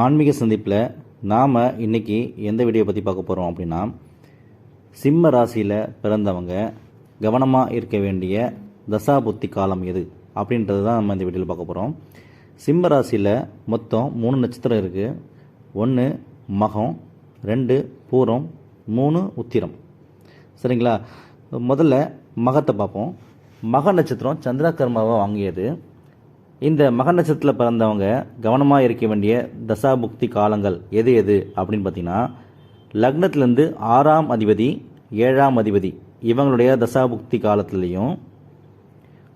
ஆன்மீக சந்திப்பில் நாம் இன்னைக்கு எந்த வீடியோ பற்றி பார்க்க போகிறோம் அப்படின்னா சிம்ம ராசியில் பிறந்தவங்க கவனமாக இருக்க வேண்டிய தசாபுத்தி காலம் எது அப்படின்றது தான் நம்ம இந்த வீடியோவில் பார்க்க போகிறோம் சிம்ம ராசியில் மொத்தம் மூணு நட்சத்திரம் இருக்குது ஒன்று மகம் ரெண்டு பூரம் மூணு உத்திரம். சரிங்களா? முதல்ல மகத்தை பார்ப்போம். மக நட்சத்திரம் சந்திரகர்மாவை வாங்கியது. இந்த மக நட்சத்திரத்தில் பிறந்தவங்க கவனமாக இருக்க வேண்டிய தசாபுக்தி காலங்கள் எது எது அப்படின்னு பார்த்தீங்கன்னா லக்னத்திலேருந்து ஆறாம் அதிபதி ஏழாம் அதிபதி இவங்களுடைய தசாபுக்தி காலத்துலேயும்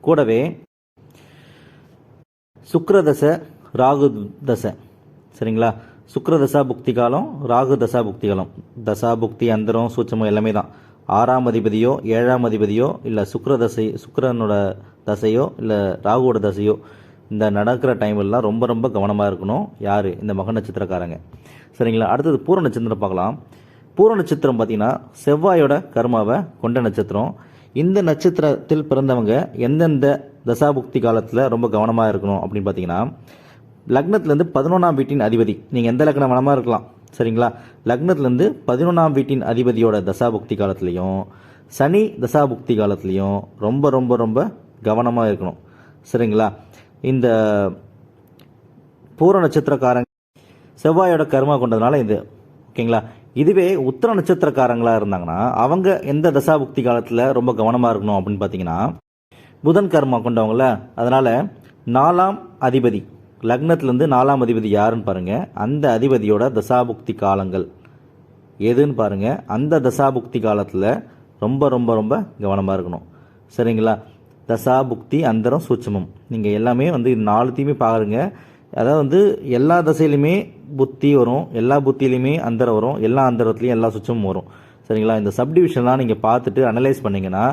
கூடவே சுக்ரதச ராகு தசை. சரிங்களா? சுக்கிர தசா புக்தி காலம் ராகு தசா புக்தி காலம். தசா புக்தி அந்தரம் சூட்சமம் எல்லாமே தான். ஆறாம் அதிபதியோ ஏழாம் அதிபதியோ இல்லை சுக்ரதசை தசை தசையோ இல்லை ராகுவோட தசையோ இந்த நடக்கிற டைம்லாம் ரொம்ப ரொம்ப கவனமாக இருக்கணும். யார்? இந்த மக நட்சத்திரக்காரங்க. சரிங்களா? அடுத்தது பூர நட்சத்திரம் பார்க்கலாம். பூர நட்சத்திரம் பார்த்தீங்கன்னா செவ்வாயோட கர்மாவை கொண்ட நட்சத்திரம். இந்த நட்சத்திரத்தில் பிறந்தவங்க எந்தெந்த தசாபுக்தி காலத்தில் ரொம்ப கவனமாக இருக்கணும் அப்படின்னு பார்த்தீங்கன்னா லக்னத்துலேருந்து பதினொன்றாம் வீட்டின் அதிபதி. நீங்கள் எந்த லக்னம் வேணாமா இருக்கலாம். சரிங்களா? லக்னத்துலேருந்து பதினொன்றாம் வீட்டின் அதிபதியோட தசாபுக்தி காலத்துலேயும் சனி தசாபுக்தி காலத்துலேயும் ரொம்ப ரொம்ப ரொம்ப கவனமாக இருக்கணும். சரிங்களா? இந்த பூர நட்சத்திரக்காரங்க செவ்வாயோட கர்மா கொண்டதுனால இது. ஓகேங்களா? இதுவே உத்தர நட்சத்திரக்காரங்களாக இருந்தாங்கன்னா அவங்க எந்த தசாபுக்தி காலத்தில் ரொம்ப கவனமாக இருக்கணும் அப்படின்னு பார்த்தீங்கன்னா புதன் கர்மா கொண்டவங்கள அதனால் நாலாம் அதிபதி லக்னத்திலேருந்து நாலாம் அதிபதி யாருன்னு பாருங்கள் அந்த அதிபதியோட தசாபுக்தி காலங்கள் எதுன்னு பாருங்கள் அந்த தசாபுக்தி காலத்தில் ரொம்ப ரொம்ப ரொம்ப கவனமாக இருக்கணும். சரிங்களா? தசா புக்தி அந்தரம் சூட்சமம். நீங்கள் எல்லாமே வந்து இது நாலுத்தையுமே பாருங்க. அதாவது வந்து எல்லா தசையிலுமே புத்தி வரும் எல்லா புத்தியிலையுமே அந்தரம் வரும் எல்லா அந்தரத்துலையும் எல்லா சுச்சமும் வரும். சரிங்களா? இந்த சப்டிவிஷன்லாம் நீங்கள் பார்த்துட்டு அனலைஸ் பண்ணிங்கன்னா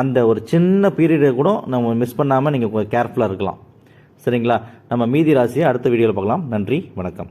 அந்த ஒரு சின்ன பீரியடை கூட நம்ம மிஸ் பண்ணாமல் நீங்கள் கேர்ஃபுல்லாக இருக்கலாம். சரிங்களா? நம்ம மீதி ராசியை அடுத்த வீடியோவில் பார்க்கலாம். நன்றி வணக்கம்.